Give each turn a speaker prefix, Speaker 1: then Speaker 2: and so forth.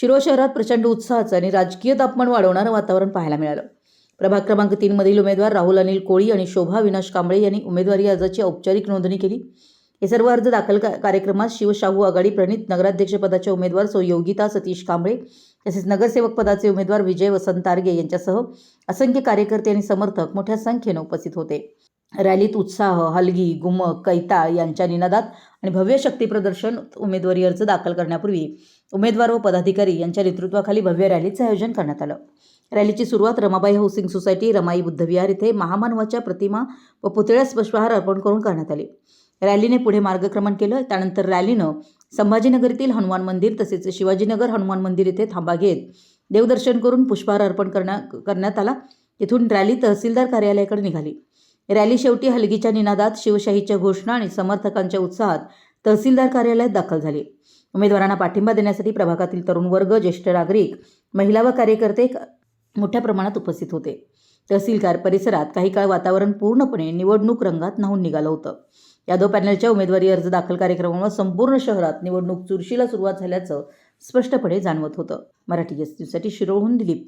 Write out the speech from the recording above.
Speaker 1: शिरोळ शहरात प्रचंड उत्साहाचं आणि राजकीय तापमान वाढवणारं वातावरण पाहायला मिळालं. प्रभाग क्रमांक तीनमधील उमेदवार राहुल अनिल कोळी आणि शोभा विनाश कांबळे यांनी उमेदवारी अर्जाची औपचारिक नोंदणी केली. हे सर्व अर्ज दाखल का- कार्यक्रमात शिवशाहू आघाडी प्रणित नगराध्यक्षपदाचे उमेदवार सौ योगिता सतीश कांबळे तसेच नगरसेवक पदाचे उमेदवार विजय वसंत तारगे यांच्यासह असंख्य कार्यकर्ते आणि समर्थक मोठ्या संख्येनं उपस्थित होते. रॅलीत उत्साह हलगी गुमक कैताळ यांच्या निनादात आणि भव्य शक्ती प्रदर्शन उमेदवारी अर्ज दाखल करण्यापूर्वी उमेदवार व पदाधिकारी यांच्या नेतृत्वाखाली भव्य रॅलीचं आयोजन करण्यात आलं. रॅलीची सुरुवात रमाबाई हाऊसिंग सोसायटी रमाई बुद्धविहार इथे महामानवाच्या प्रतिमा व पुतळ्यास पुष्पहार अर्पण करून करण्यात आले. रॅलीने पुढे मार्गक्रमण केलं. त्यानंतर रॅलीनं संभाजीनगरीतील हनुमान मंदिर तसेच शिवाजीनगर हनुमान मंदिर येथे थांबा घेत देवदर्शन करून पुष्पहार अर्पण करण्या करण्यात आला. तिथून रॅली तहसीलदार कार्यालयाकडे निघाली. रॅली शेवटी हलगीच्या निनादात शिवशाहीच्या घोषणा आणि समर्थकांच्या उत्साहात तहसीलदार कार्यालयात दाखल झाली. उमेदवारांना पाठिंबा देण्यासाठी प्रभागातील तरुण वर्ग ज्येष्ठ नागरिक महिला व कार्यकर्ते मोठ्या प्रमाणात उपस्थित होते. तहसीलकार परिसरात काही काळ वातावरण पूर्णपणे निवडणूक रंगात न्हावून निघालं होतं. यादव पॅनलच्या उमेदवारी अर्ज दाखल कार्यक्रमामुळे संपूर्ण शहरात निवडणूक चुरशीला सुरुवात झाल्याचं स्पष्टपणे जाणवत होतं. मराठी एस न्यूजसाठी शिरोळहून दिलीप